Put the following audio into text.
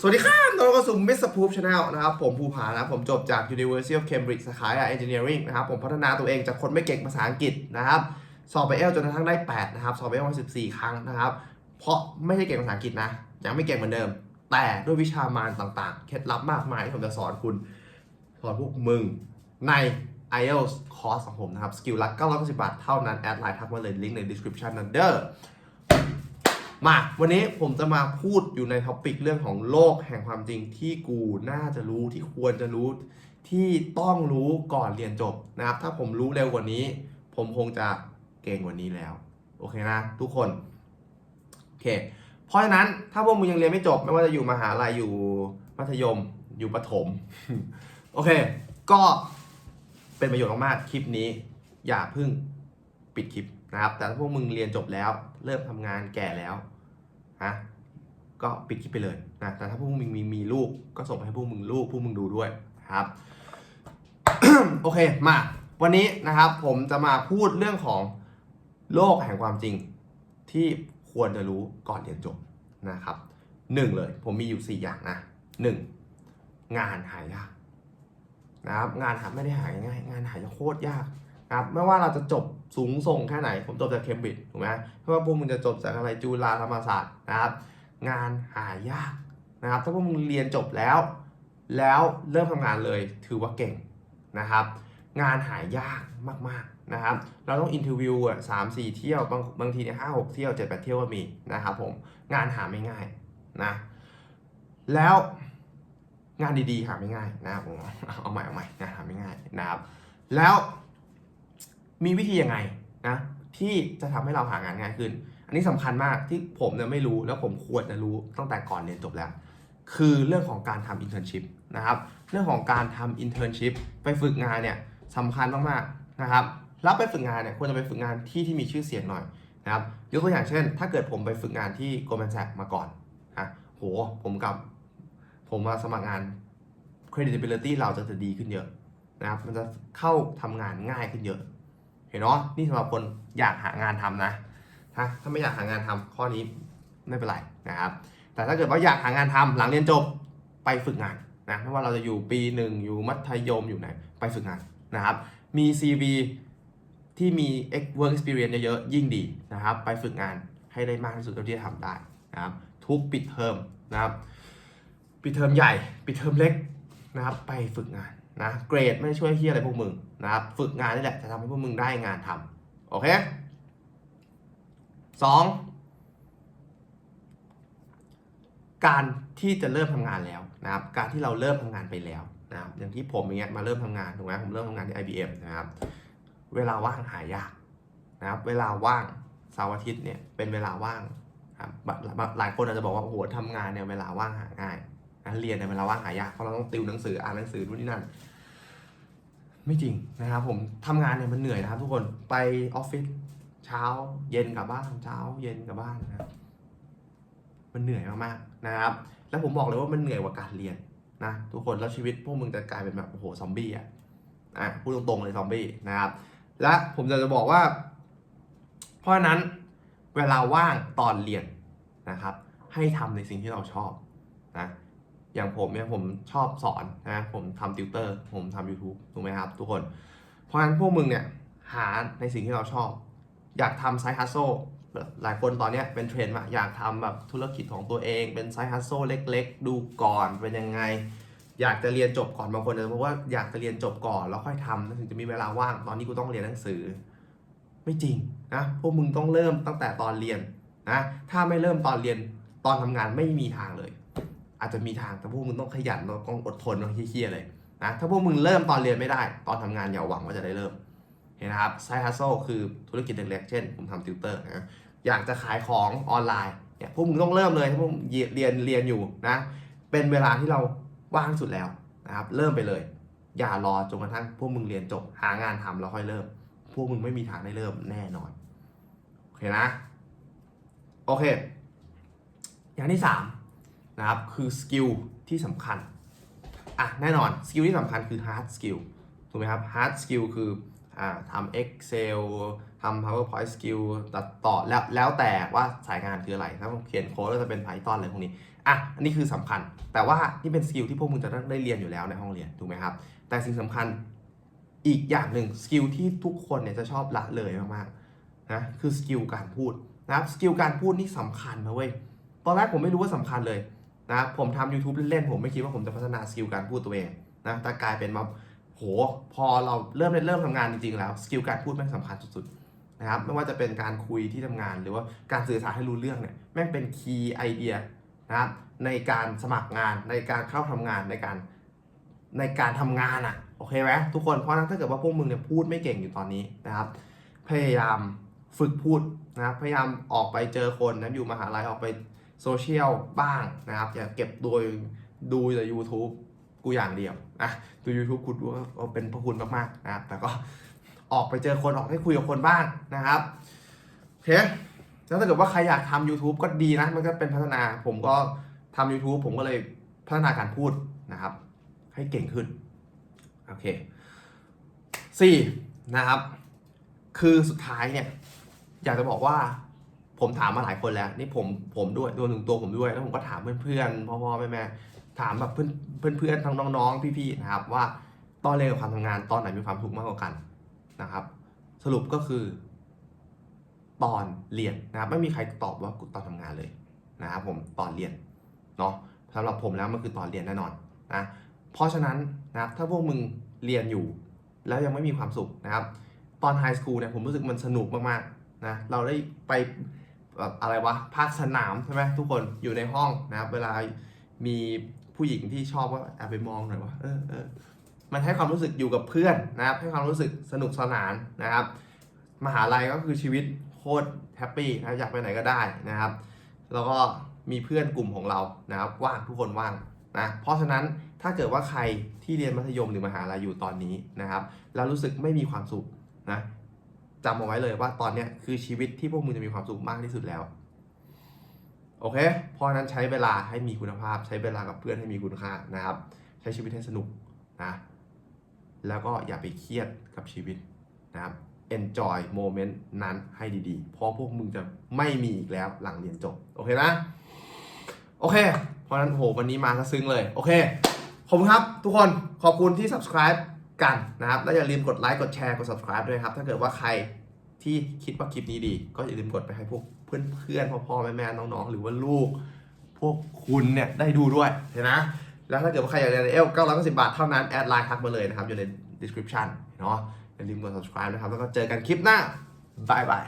สวัสดีครับตอนรับเข้าสู่ Mr. Poop Channel นะครับ ผมภูผานะผมจบจาก University of Cambridge สาขา Engineering นะครับ ผมพัฒนาตัวเองจากคนไม่เก่งภาษาอังกฤษนะครับ สอบไปเอลจนกระทั่งได้ 8 นะครับ สอบไปเอลมา14 ครั้งนะครับ เพราะไม่ใช่เก่งภาษาอังกฤษนะ ยังไม่เก่งเหมือนเดิม แต่ด้วยวิชามารต่างๆ เคล็ดลับมากมายที่ผมจะสอนคุณ สอนพวกมึงใน IELTS คอร์สของผมนะครับ สกิลละ990บาทเท่านั้น แอดไลน์ทักมาเลยลิงก์ใน description นั่นเด้อ มาวันนี้ผมจะมาพูดอยู่ในท็อปิกเรื่องของโลกแห่งความจริงที่กูน่าจะรู้ที่ควรจะรู้ ที่ต้องรู้ก่อนเรียนจบนะครับ ถ้าผมรู้เร็วกว่านี้ ผมคงจะเก่งกว่านี้แล้ว โอเคนะ ทุกคนโอเค เพราะฉะนั้นถ้าพวกมึงยังเรียนไม่จบ ไม่ว่าจะอยู่มหาลัยอยู่มัธยมอยู่ประถม โอเค ก็เป็นประโยชน์มากๆคลิปนี้ อย่าเพิ่งปิดคลิปนะครับ แต่ถ้าพวกมึงเรียนจบแล้ว เริ่มทำงานแก่แล้ว ฮะก็ปิดคลิปไปเลยนะแต่ถ้าพวกมึงมีมีลูกก็ส่งไปให้พวกมึงลูกพวกมึงดูด้วยครับ โอเคมา วันนี้นะครับผมจะมาพูดเรื่องของโลกแห่งความจริงที่ควรจะรู้ก่อนเรียนจบนะครับหนึ่งเลยผมมีอยู่ 4 อย่างนะหนึ่งงานหายากนะครับงานหาไม่ได้หายง่ายงานหายโคตรยากนะครับไม่ว่าเราจะจบ สูงส่งแค่ไหน ผมจบจากเคมบริดจ์ถูกไหมไม่ว่าพวกมึงจะจบจากอะไรจุฬาธรรมศาสตร์นะครับ งานหายากนะครับ ถ้าพวกมึงเรียนจบแล้ว แล้วเริ่มทำงานเลยถือว่าเก่งนะครับ งานหายากมากๆนะครับ เราต้องอินเทอร์วิวอะสามสี่เที่ยวบางบางทีเนี่ยห้าหกเที่ยวเจ็ดแปดเที่ยวก็มีนะครับผมงานหาไม่ง่ายนะแล้วงานดีๆหาไม่ง่ายนะครับผมเอาใหม่เอาใหม่งานหาไม่ง่ายนะครับ แล้ว มีวิธียังไงนะที่จะทำให้เราหางานง่ายขึ้น อันนี้สำคัญมากที่ผมเนี่ยไม่รู้แล้วผมควรจะรู้ตั้งแต่ก่อนเรียนจบแล้ว คือเรื่องของการทำอินเทอร์นชิพนะครับเรื่องของการทำอินเทอร์นชิพไปฝึกงานเนี่ยสำคัญมากๆนะครับแล้วไปฝึกงานเนี่ยควรจะไปฝึกงานที่ที่มีชื่อเสียงหน่อยนะครับยกตัวอย่างเช่น ถ้าเกิดผมไปฝึกงานที่ Goldman Sachs มาก่อนฮะโหผมกับผมมาสมัครงาน credibility เราจะจะดีขึ้นเยอะนะครับมันจะเข้าทำงานง่ายขึ้นเยอะ เห็นเนาะนี่สำหรับคนอยากหางานทำนะฮะถ้าไม่อยากหางานทำข้อนี้ไม่เป็นไรนะครับ แต่ถ้าเกิดว่าอยากหางานทำหลังเรียนจบไปฝึกงานนะไม่ว่าเราจะอยู่ปีหนึ่งอยู่มัธยมอยู่ไหนไปฝึกงานนะครับ มี CV ที่มี work experience เยอะๆยิ่งดีนะครับ ไปฝึกงานให้ได้มากที่สุดเท่าที่จะทำได้นะครับ ทุกปิดเทอมนะครับปิดเทอมใหญ่ปิดเทอมเล็กนะครับ ไปฝึกงาน นะเกรดไม่ได้ช่วยเฮียอะไรพวกมึงนะครับฝึกงานนี่แหละจะทำให้พวกมึงได้งานทำโอเคสองการที่จะเริ่มทำงานแล้วนะครับ การที่เราเริ่มทำงานไปแล้วนะครับ อย่างที่ผมอย่างเงี้ยมาเริ่มทำงานถูกไหมผมเริ่มทำงานที่ IBM นะครับ เวลาว่างหายากนะครับ เวลาว่างเสาร์อาทิตย์เนี่ยเป็นเวลาว่างครับหลายคนอาจจะบอกว่าโอ้โหทำงานเนี่ยเวลาว่างหาง่าย นะเรียนในยเวลาว่างหายากเพราะเราต้องติวหนังสืออ่านหนังสือนู่นนี่นั่น ไม่จริงนะครับ ผมทำงานเนี่ยมันเหนื่อยนะครับทุกคนไปออฟฟิศเช้า เย็นกลับบ้านเช้า เย็นกลับบ้านนะครับมันเหนื่อยมากๆนะครับ แล้วผมบอกเลยว่ามันเหนื่อยกว่าการเรียนนะทุกคนแล้วชีวิตพวกมึงจะกลายเป็นแบบโอ้โหซอมบี้อะอะพูดตรงๆเลยซอมบี้นะครับ และผมจะจะบอกว่า เพราะฉะนั้นเวลาว่างตอนเรียนนะครับ ให้ทำในสิ่งที่เราชอบนะ อย่างผมเนี่ยผมชอบสอนนะผมทำติวเตอร์ผมทำ YouTube ถูกไหมครับทุกคน เพราะฉะนั้นพวกมึงเนี่ยหาในสิ่งที่เราชอบ อยากทำไซต์ฮัสโซหลายคนตอนนี้เป็นเทรนด์มอยากทำแบบธุรกิจของตัวเอง เป็นไซต์ฮัสโซเล็กๆ ดูก่อนเป็นยังไง อยากจะเรียนจบก่อนบางคนจะบอกว่าอยากจะเรียนจบก่อนแล้วค่อยทำถึงจะมีเวลาว่างตอนนี้กูต้องเรียนหนังสือ ไม่จริงนะพวกมึงต้องเริ่มตั้งแต่ตอนเรียนนะถ้าไม่เริ่มตอนเรียนตอนทำงานไม่มีทางเลย อาจจะมีทางแต่พวกมึงต้องขยันต้องอดทนต้องเคียๆเลยนะถ้าพวกมึงเริ่มตอนเรียนไม่ได้ ตอนทำงานอย่าหวังว่าจะได้เริ่มเห็นนะครับไซฮัสโซคือธุรกิจเล็กๆเช่นผมทำติวเตอร์นะอยากจะขายของออนไลน์เนี่ยพวกมึงต้องเริ่มเลยถ้าพวกเรียนเรียนอยู่นะเป็นเวลาที่เราว่างสุดแล้วนะครับเริ่มไปเลย อย่ารอจนกระทั่งพวกมึงเรียนจบหางานทำแล้วค่อยเริ่ม พวกมึงไม่มีทางได้เริ่มแน่นอนโอเคนะโอเค อย่างที่สาม นะครับคือสกิลที่สำคัญอะแน่นอนสกิลที่สำคัญคือ hard skill ถูกไหมครับ hard skill คืออ่าทำ Excel ทำ PowerPoint skill ตัดต่อแล้วแล้วแต่ว่าสายงานคืออะไรถ้าเขียนโค้ดก็จะเป็น Python อะไรพวกนี้อะอันนี้คือสำคัญ แต่ว่านี่เป็นสกิลที่พวกมึงจะต้องได้เรียนอยู่แล้วในห้องเรียนถูกไหมครับ แต่สิ่งสำคัญอีกอย่างหนึ่งสกิลที่ทุกคนเนี่ยจะชอบละเลยมากๆนะคือสกิลการพูดนะครับสกิลการพูดนี่สำคัญนะเว้ยตอนแรกผมไม่รู้ว่าสำคัญเลย นะผมทำ YouTube เล่นๆ ผมไม่คิดว่าผมจะพัฒนาสกิลการพูดตัวเองนะแต่กลายเป็นมาโห พอเราเริ่มเริ่มทำงานจริงๆ แล้ว สกิลการพูดแม่งสำคัญสุดๆ นะครับ ไม่ว่าจะเป็นการคุยที่ทำงานหรือว่าการสื่อสารให้รู้เรื่องเนี่ย แม่งเป็นคีย์ไอเดียนะครับในการสมัครงานในการเข้าทำงานในการในการทำงานอะ่ะ โอเคไหมทุกคน เพราะนั้นถ้าเกิดว่าพวกมึงเนี่ยพูดไม่เก่งอยู่ตอนนี้นะครับ พยายามฝึกพูดนะ พยายามออกไปเจอคนนะอยู่มหาลัยออกไป โซเชียลบ้างนะครับอย่าเก็บโดยดูแต่ YouTube กูอย่างเดียวนะดู YouTube กูดูว่าเป็นพระคุณมากๆนะครับแต่ก็ออกไปเจอคนออกให้คุยกับคนบ้างนะครับโอเคแล้วถ้าเกิดว่าใครอยากทำ YouTube ก็ดีนะ มันก็เป็นพัฒนาผมก็ทำ YouTube ผมก็เลยพัฒนาการพูดนะครับ ให้เก่งขึ้น โอเคสี่นะครับ คือสุดท้ายเนี่ย อยากจะบอกว่า ผมถามมาหลายคนแล้ว นี่ผมผมด้วยรวมถึงตัวผมด้วย แล้วผมก็ถามเพื่อนๆพ่อๆแม่ๆถามแบบเพื่อนเพื่อนๆทั้งน้องๆพี่ๆนะครับ ว่าตอนเรียนกับความทำงานตอนไหนมีความทุกข์มากกว่ากันนะครับ สรุปก็คือ ตอนเรียนนะครับไม่มีใครตอบว่าตอนทำงานเลยนะครับผมตอนเรียนเนาะสำหรับผมแล้วมันคือตอนเรียนแน่นอนนะเพราะฉะนั้นนะครับถ้าพวกมึงเรียนอยู่ แล้วยังไม่มีความสุขนะครับ ตอนไฮสคูลเนี่ยผมรู้สึกมันสนุกมากๆนะเราได้ไป แบบอะไรวะภาคสนามใช่ไหมทุกคนอยู่ในห้องนะครับเวลามีผู้หญิงที่ชอบก็แอบไปมองหน่อยว่าเออเออมันให้ความรู้สึกอยู่กับเพื่อนนะครับ ให้ความรู้สึกสนุกสนานนะครับ มหาลัยก็คือชีวิตโคตรแฮปปี้นะอยากไปไหนก็ได้นะครับ แล้วก็มีเพื่อนกลุ่มของเรานะครับว่างทุกคนว่างนะเพราะฉะนั้นถ้าเกิดว่าใครที่เรียนมัธยมหรือมหาลัยอยู่ตอนนี้นะครับ แล้วรู้สึกไม่มีความสุขนะ จำเอาไว้เลยว่าตอนเนี้ยคือชีวิตที่พวกมึงจะมีความสุขมากที่สุดแล้ว โอเค เพราะนั้นใช้เวลาให้มีคุณภาพ ใช้เวลากับเพื่อนให้มีคุณค่านะครับ ใช้ชีวิตให้สนุกนะ แล้วก็อย่าไปเครียดกับชีวิตนะครับ enjoy moment นั้นให้ดีๆ เพราะพวกมึงจะไม่มีอีกแล้วหลังเรียนจบ โอเคนะ โอเค เพราะฉะนั้นโหวันนี้มาซะซึ้งเลย โอเค ขอบคุณครับทุกคน ขอบคุณที่ subscribe กันนะครับ แล้วอย่าลืมกดไลค์ กดแชร์ กด subscribe ด้วยครับ ถ้าเกิดว่าใครที่คิดว่าคลิปนี้ดี ก็อย่าลืมกดไปให้พวกเพื่อนๆพ่อๆแม่ๆน้องๆ หรือว่าลูก พวกคุณเนี่ยได้ดูด้วยเห็นนะแล้วถ้าเกิดว่าใครอยากเรียนเอล990บาทเท่านั้น แอดไลน์ทักมาเลยนะครับ อยู่ใน description เนาะอย่าลืมกด subscribe นะครับ แล้วก็เจอกันคลิปหน้าบายบาย